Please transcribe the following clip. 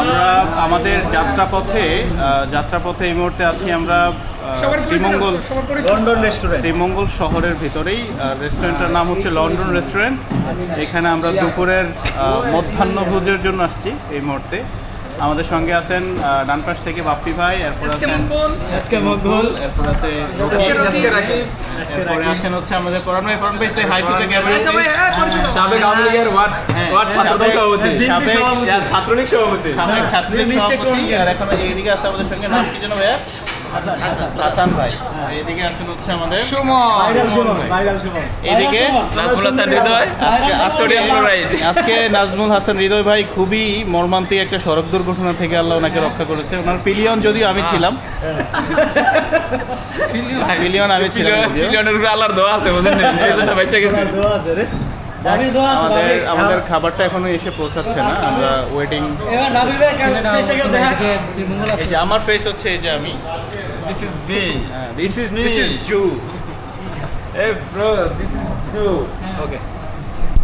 আমরা আমাদের যাত্রাপথে যাত্রাপথে এই মুহূর্তে আছি আমরা শ্রীমঙ্গল লন্ডন রেস্টুরেন্ট শ্রীমঙ্গল শহরের ভিতরেই রেস্টুরেন্টটার নাম হচ্ছে লন্ডন রেস্টুরেন্ট এখানে আমরা দুপুরের মধ্যাহ্ন মধ্যাহ্নভোজের জন্য আসছি এই মুহূর্তে। আমাদের সঙ্গে আছেন ডান পাশ থেকে বাপ্পি ভাই এরপর আছেন এসকে মকবুল। এরপর আছে। এরপরে আছেন হচ্ছে আমাদের পরান ভাই পরান ভাই say hi to the camera হ্যাঁ, সবাই হ্যাঁ, পরিচিত। সাবেক আওয়ামী লীগের ওয়ার্ড হ্যাঁ, ওয়ার্ড ছাত্রদল দল সভাপতি। সাবেক- সাবেক ছাত্রলীগ সভাপতি। সাবেক ছাত্রলীগ সভাপতি। আর এখন এইদিকে আছে আমাদের সঙ্গে নাম কি যেন ভাইয়া? হাসান ভাই। আর এইদিকে হচ্ছে আমাদের Suman. Viral Suman viral Suman. এইদিকে নাজমুল হাসান হৃদয় আজকে- নাজমুল হাসান হৃদয় ভাই খুবই মর্মান্তিক একটা সড়ক দুর্ঘটনা থেকে আল্লাহ ওনাকে রক্ষা করেছে। ওনার পিলিয়ন যদিও আমি ছিলাম। পিলিয়ন। আমি ছিলাম পিলিয়নের উপরে আল্লাহর দোয়া আছে বুঝেন সেই জন্য বাচ্চা গেছে। দোয়া আছে রে। দোয়া আছে আমাদের নাবির আমাদের খাবারটা এখনও এসে পৌঁছাচ্ছে না আমরা ওয়েটিং এবার নাবির ভাই ফেসটা কেউ দেখা এই যে আমার ফেস হচ্ছে এই যে আমি। This is me this is this is zoo a bro this is zoo okay